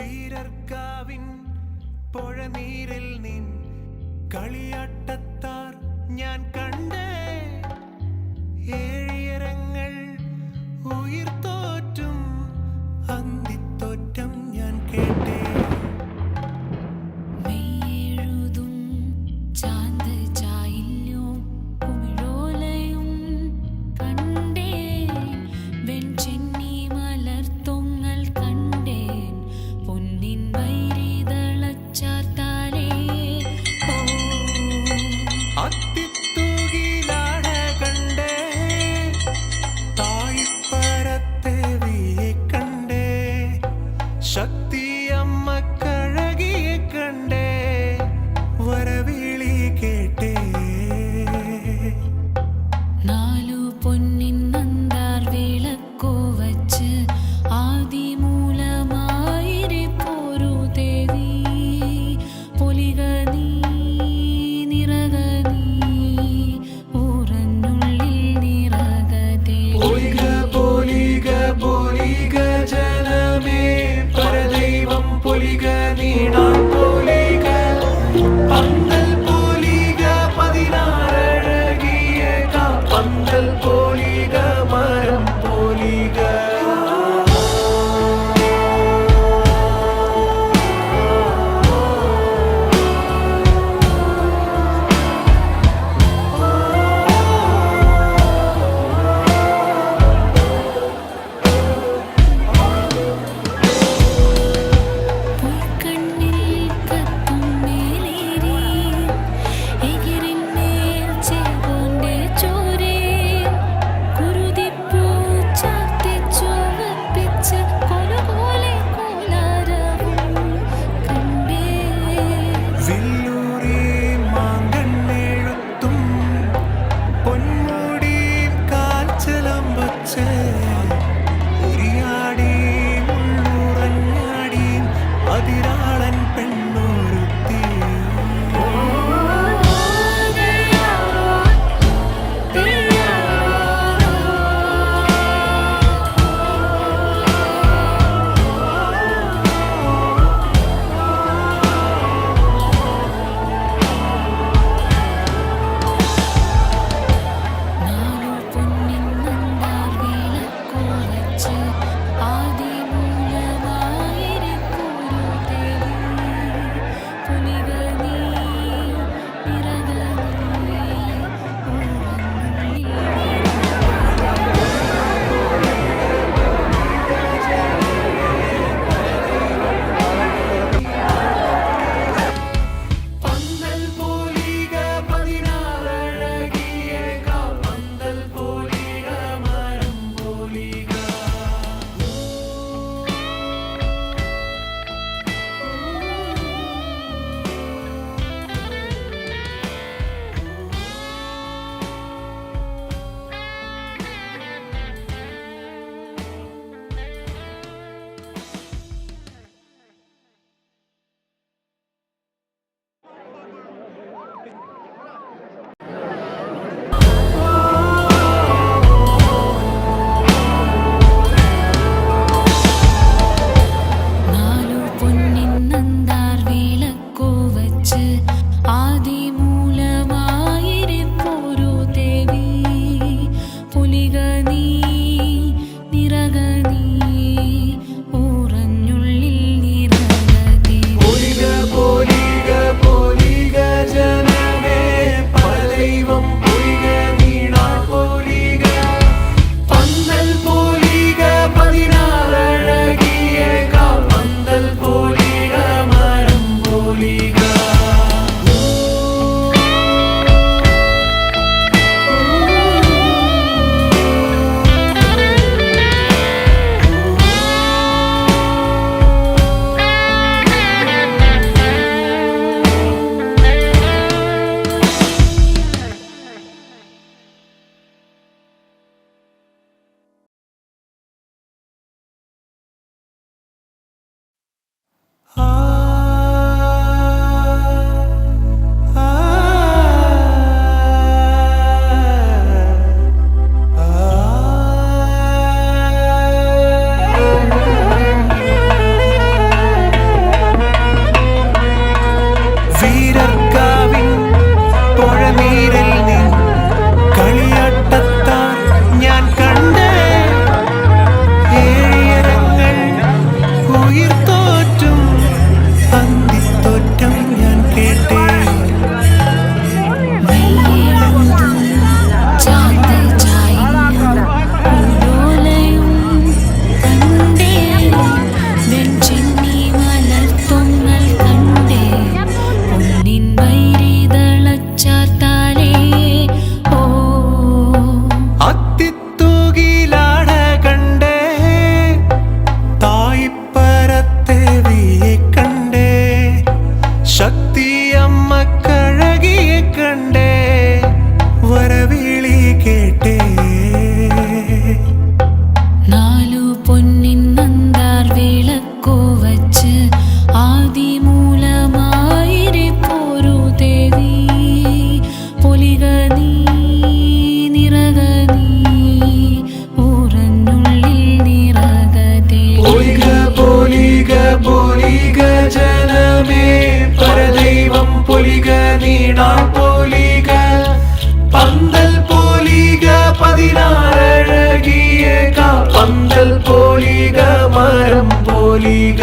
വീരർക്കാവിൻ പുഴനീരിൽ നിൻ കളിയാട്ടത്താർ ഞാൻ நாள் போலிக பந்தல் போலிக பதினாறழகிய கா பந்தல் போலிக மரம் போலிக.